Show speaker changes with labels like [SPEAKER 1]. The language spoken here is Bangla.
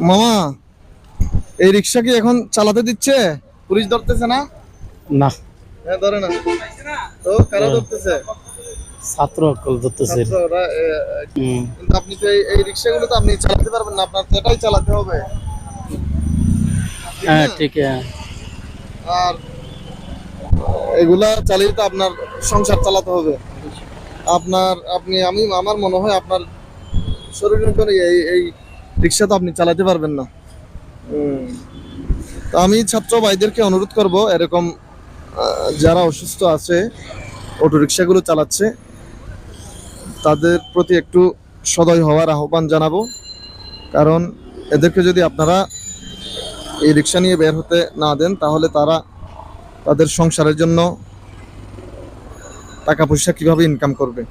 [SPEAKER 1] মামা এই রিক্সা কি এখন চালাতে দিচ্ছে? পুলিশ ধরতেছে না?
[SPEAKER 2] না।
[SPEAKER 1] হ্যাঁ ধরে না। তো কারা ধরতেছে?
[SPEAKER 2] ছাত্র অকল ধরতেছে।
[SPEAKER 1] ছাত্ররা, এ,
[SPEAKER 2] হুম।
[SPEAKER 1] কিন্তু আপনি তো এই- এই রিক্সাগুলো তো আপনি চালাতে পারবেন না আপনার তো চালাতে হবে।
[SPEAKER 2] হ্যাঁ ঠিক হ্যাঁ।
[SPEAKER 1] আর এগুলা চালিয়ে তো আপনার সংসার চালাতে হবে। আপনার আপনি আমি আমার মনে হয় আপনার শরীরের করে এই এই রিক্সা তো আপনি চালাতে পারবেন না। তো আমি ছাত্র ভাইদেরকে অনুরোধ করব এরকম যারা অসুস্থ আছে অটো রিক্সাগুলো চালাচ্ছে তাদের প্রতি একটু সদয় হওয়ার আহ্বান জানাব। কারণ এদেরকে যদি আপনারা এই রিক্সা নিয়ে বের হতে না দেন তাহলে তারা তাদের সংসারের জন্য টাকা পয়সা কীভাবে ইনকাম করবে?